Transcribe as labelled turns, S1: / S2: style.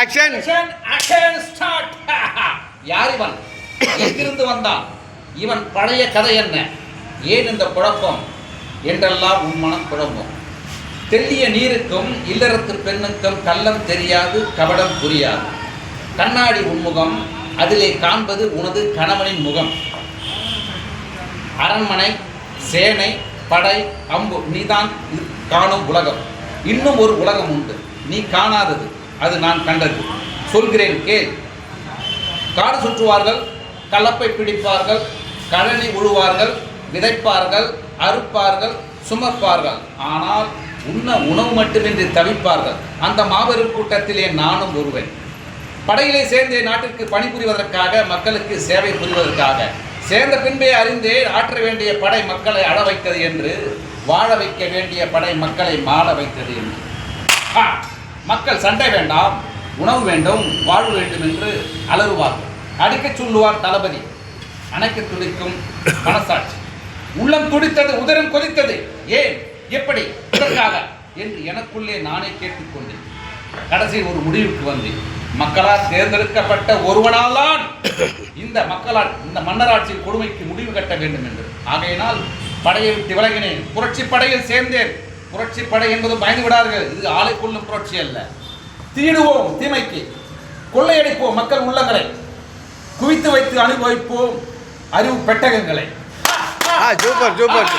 S1: Action
S2: யார் இவன்? எங்கிருந்து வந்தான்? இவன் பழைய கதை என்ன? ஏன் இந்த குழப்பம்? என்றெல்லாம் உன் மனம் குழம்பும். தெரிய நீருக்கும் இல்லறத்து பெண்ணுக்கும் கள்ளம் தெரியாது கபடம் புரியாது. கண்ணாடி உன்முகம் அதிலே காண்பது உனது கணவனின் முகம். அரண்மனை சேனை படை அம்பு நீதான் இது காணும் உலகம். இன்னும் ஒரு உலகம் உண்டு. நீ காணாதது. அது நான் கண்டது. சொல்கிறேன் கேள். காடு சுற்றுவார்கள் கலப்பை பிடிப்பார்கள் கழனி உழுவார்கள் விதைப்பார்கள் அறுப்பார்கள் சுமப்பார்கள். ஆனால் உண்ண உணவு மட்டுமின்றி தவிப்பார்கள். அந்த மாபெரும் கூட்டத்திலே நானும் ஒருவன். படையிலே சேர்ந்தே நாட்டிற்கு பணிபுரிவதற்காக மக்களுக்கு சேவை புரிவதற்காக. சேர்ந்த பின்பே அறிந்தே ஆற்ற வேண்டிய படை மக்களை அழ வைத்தது என்று வாழ வைக்க வேண்டிய படை மக்களை மாள வைத்தது என்று. மக்கள் சண்டை வேண்டாம் உணவு வேண்டும் வாழ்வு வேண்டும் என்று அலறுவார்கள். அடிக்கச் சொல்லுவார் தளபதி. அணைக்க துடிக்கும் மனசாட்சி. உள்ளம் துடித்தது உதரம் கொதித்தது. ஏன்? எப்படி? இதற்காக என்று எனக்குள்ளே நானே கேட்டுக்கொண்டேன். கடைசியில் ஒரு முடிவுக்கு வந்தேன். மக்களால் தேர்ந்தெடுக்கப்பட்ட ஒருவனால் தான் இந்த மக்களால் இந்த மன்னராட்சியின் கொடுமைக்கு முடிவு கட்ட வேண்டும் என்று. ஆகையினால் படையை விட்டு விலகினேன். புரட்சி படையில் சேர்ந்தேன். புரட்சி படை என்பது பயந்து விடார்கள் இது ஆளை கொள்ளும் புரட்சி அல்ல. தீடுவோம் தீமைக்கு. கொள்ளையடிப்போம் மக்கள் உள்ளங்களை. குவித்து வைத்து அனுபவிப்போம் அறிவு பெட்டகங்களை.
S1: Super super.